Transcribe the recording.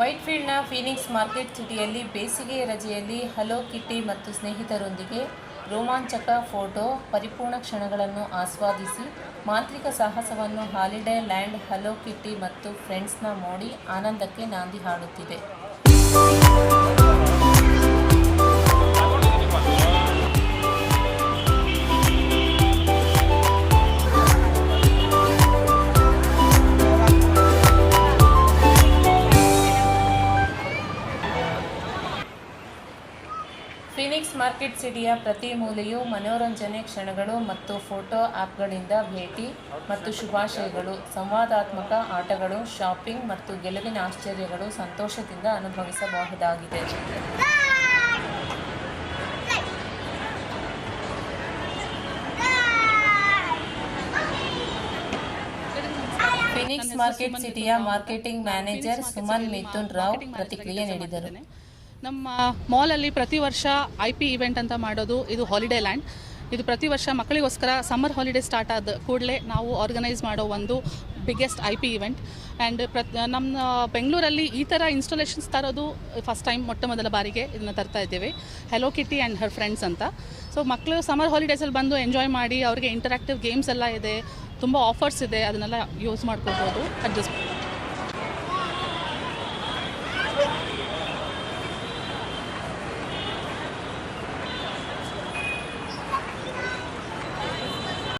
ವೈಟ್ಫೀಲ್ಡ್ನ Phoenix market ಸಿಟಿಯಲ್ಲಿ ಬೇಸಿಗೆ ರಜೆಯಲ್ಲಿ ಹಲೋ ಕಿಟ್ಟಿ ಮತ್ತು ಸ್ನೇಹಿತರೊಂದಿಗೆ ರೋಮಾಂಚಕ ಫೋಟೋ ಪರಿಪೂರ್ಣ ಕ್ಷಣಗಳನ್ನು ಆಸ್ವಾದಿಸಿ ಮಾಂತ್ರಿಕ ಸಾಹಸವನ್ನು ಹಾಲಿಡೇ ಲ್ಯಾಂಡ್ ಹಲೋ ಕಿಟ್ಟಿ ಮತ್ತು ಫ್ರೆಂಡ್ಸ್ನ ಮೋಡಿ ಆನಂದಕ್ಕೆ ನಾಂದಿ ಹಾಡುತ್ತಿದೆ. ಫಿನಿಕ್ಸ್ ಮಾರ್ಕೆಟ್ ಸಿಟಿಯ ಪ್ರತಿ ಮೂಲೆಯು ಮನೋರಂಜನೆ ಕ್ಷಣಗಳು ಮತ್ತು ಫೋಟೋ ಆ್ಯಪ್ಗಳಿಂದ ಭೇಟಿ ಮತ್ತು ಶುಭಾಶಯಗಳು. ಸಂವಾದಾತ್ಮಕ ಆಟಗಳು, ಶಾಪಿಂಗ್ ಮತ್ತು ಗೆಲುವಿನ ಆಶ್ಚರ್ಯಗಳು ಸಂತೋಷದಿಂದ ಅನುಭವಿಸಬಹುದಾಗಿದೆ. ಫಿನಿಕ್ಸ್ ಮಾರ್ಕೆಟ್ ಸಿಟಿಯ ಮಾರ್ಕೆಟಿಂಗ್ ಮ್ಯಾನೇಜರ್ ಸುಮನ್ ಮಿಥುನ್ ರಾವ್ ಪ್ರತಿಕ್ರಿಯೆ ನೀಡಿದರು. ನಮ್ಮ ಮಾಲಲ್ಲಿ ಪ್ರತಿ ವರ್ಷ ಐ ಪಿ ಇವೆಂಟ್ ಅಂತ ಮಾಡೋದು ಇದು ಹಾಲಿಡೇ ಲ್ಯಾಂಡ್ ಇದು ಪ್ರತಿ ವರ್ಷ ಮಕ್ಕಳಿಗೋಸ್ಕರ ಸಮ್ಮರ್ ಹಾಲಿಡೇ ಸ್ಟಾರ್ಟ್ ಆದ ಕೂಡಲೇ ನಾವು ಆರ್ಗನೈಸ್ ಮಾಡೋ ಒಂದು biggest I P event and ಪ್ರತ್ ನಮ್ಮ ಬೆಂಗಳೂರಲ್ಲಿ ಈ ಥರ ಇನ್ಸ್ಟಾಲೇಷನ್ಸ್ ತರೋದು ಫಸ್ಟ್ ಟೈಮ್ ಮೊಟ್ಟ ಮೊದಲ ಬಾರಿಗೆ ಇದನ್ನು ತರ್ತಾ ಇದ್ದೇವೆ. Hello kitty and her friends ಅಂತ. ಸೊ ಮಕ್ಕಳು ಸಮ್ಮರ್ ಹಾಲಿಡೇಸಲ್ಲಿ ಬಂದು ಎಂಜಾಯ್ ಮಾಡಿ ಅವರಿಗೆ ಇಂಟರಾಕ್ಟಿವ್ ಗೇಮ್ಸ್ ಎಲ್ಲ ಇದೆ, ತುಂಬ ಆಫರ್ಸ್ ಇದೆ, ಅದನ್ನೆಲ್ಲ ಯೂಸ್ ಮಾಡ್ಕೋಬೋದು. ಅಡ್ಜಸ್ಟ್